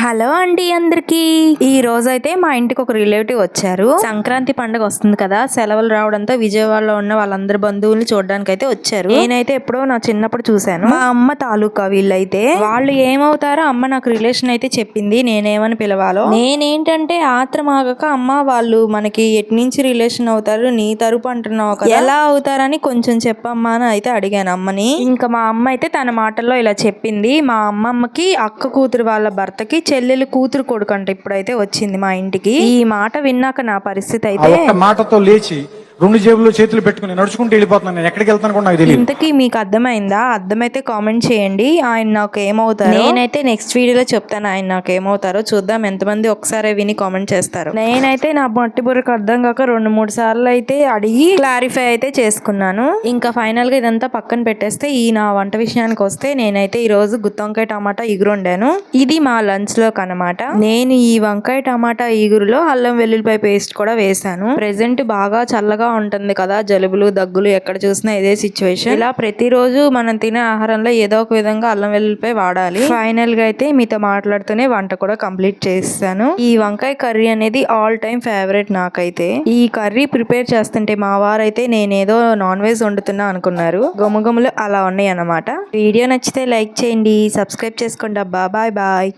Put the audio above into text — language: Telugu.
హలో అండి అందరికి. ఈ రోజు అయితే మా ఇంటికి ఒక రిలేటివ్ వచ్చారు. సంక్రాంతి పండుగ వస్తుంది కదా సెలవులు రావడంతో విజయవాడలో ఉన్న వాళ్ళందరి బంధువుల్ని చూడడానికి అయితే వచ్చారు. నేనైతే ఎప్పుడో నా చిన్నప్పుడు చూశాను. మా అమ్మ తాలూకా వీళ్ళైతే వాళ్ళు ఏమవుతారో అమ్మ నాకు రిలేషన్ అయితే చెప్పింది. నేనేమని పిలవాలో? నేనేంటంటే ఆత్రం ఆగక అమ్మ వాళ్ళు మనకి ఎటు నుంచి రిలేషన్ అవుతారు నీ తరపు అంటున్నావు కదా. ఎలా అవుతారని కొంచెం చెప్పమ్మా అని అయితే అడిగాను అమ్మని. ఇంకా మా అమ్మ అయితే తన మాటల్లో ఇలా చెప్పింది. మా అమ్మమ్మకి అక్క కూతురు వాళ్ళ భర్తకి చెల్లెలు కూతురు కొడుకు అంట ఇప్పుడైతే వచ్చింది మా ఇంటికి. ఈ మాట విన్నాక నా పరిస్థితి అయితే మాటతో లేచి రెండు జేబుల్లో చేతులు పెట్టుకుని నడుచుకుంటూ వెళ్ళిపోతున్నాను నేను. ఎక్కడికి వెళ్తాను కూడా నాకు తెలియదు. ఇంతకీ మీకు అర్థమైందా? అర్థమైతే కామెంట్ చేయండి. ఆయన నాకు ఏమవుతారు? నేనైతే నెక్స్ట్ వీడియోలో చెప్తాను ఆయన నాకు ఏమవుతారో. చూద్దాం ఎంతమంది ఒకసారి విని కామెంట్ చేస్తారు. నేనైతే నా మట్టి బుర్రకు అర్థం కాక రెండు మూడు సార్లు అయితే అడిగి క్లారిఫై అయితే చేసుకున్నాను. ఇంకా ఫైనల్గా ఇదంతా పక్కన పెట్టేస్తే ఈ నా వంట విషయానికి వస్తే నేనైతే ఈ రోజు గుత్తొంకాయ టమాటా ఇగురు వండాను ఇది మా లంచ్లో కనమాట. నేను ఈ వంకాయ టమాటా ఇగురులో అల్లం వెల్లుల్లిపాయ పేస్ట్ కూడా వేసాను ప్రెసెంట్ బాగా చల్లగా ఉంటుంది కదా జలుబులు దగ్గులు ఎక్కడ చూసినా ఇదే సిచ్యువేషన్ ఇలా ప్రతిరోజు మనం తినే ఆహారంలో ఏదో ఒక విధంగా అల్లం వెల్లుల్లిపాయ వాడాలి. ఫైనల్గా అయితే మీతో మాట్లాడుతూనే వంట కూడా కంప్లీట్ చేస్తాను. ఈ వంకాయ కర్రీ అనేది ఆల్ టైమ్ ఫేవరెట్ నాకైతే. ఈ కర్రీ ప్రిపేర్ చేస్తుంటే మా వారైతే నేనేదో నాన్ వెజ్ వండుతున్నా అనుకున్నారు. గుమగుమలు అలా ఉన్నాయి అన్నమాట వీడియో నచ్చితే లైక్ చేయండి సబ్స్క్రైబ్ చేసుకోండి అబ్బా. Bye bye